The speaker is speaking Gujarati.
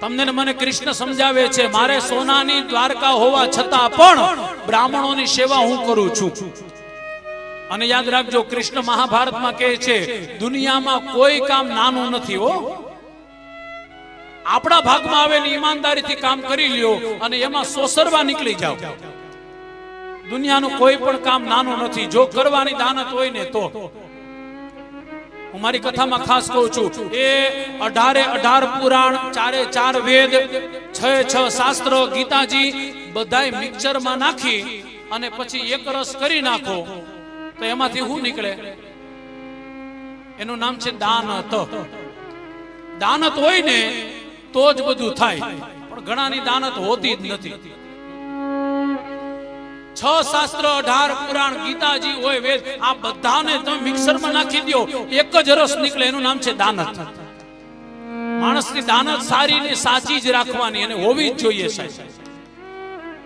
તમને મને કૃષ્ણ સમજાવે છે, મારે સોનાની દ્વારકા હોવા છતાં પણ બ્રાહ્મણોની સેવા હું કરું છું. અને યાદ રાખજો, કૃષ્ણ મહાભારતમાં કહે છે, દુનિયામાં કોઈ કામ નાનું નથી હો. આપણા ભાગમાં આવે ઈમાનદારીથી કામ કરી લ્યો અને એમાં સોસરવા નીકળી જાઓ. દુનિયાનું કોઈ પણ કામ નાનું નથી. જો કરવાની દાનત હોય ને તો. હું મારી કથામાં ખાસ કહું છું. એ અઢારે અઢાર પુરાણ, ચારે ચાર વેદ, છ છ શાસ્ત્ર, ગીતાજી બધાય મિક્સરમાં નાખી અને પછી એક રસ કરી નાખો, તો એમાંથી શું નીકળે? એનું નામ છે દાનત. દાનત હોય ને, તો જ બધું થાય. પણ ઘણાની દાનત હોતી જ નથી. છ શાસ્ત્ર, અઢાર પુરાણ, ગીતાજી હોય, વેદ, આ બધાને તમે મિક્સરમાં નાખી દો એક જ રસ નીકળે, એનું નામ છે દાનત. માણસની દાનત સારી ને સાચી જ રાખવાની અને હોવી જ જોઈએ સાહેબ.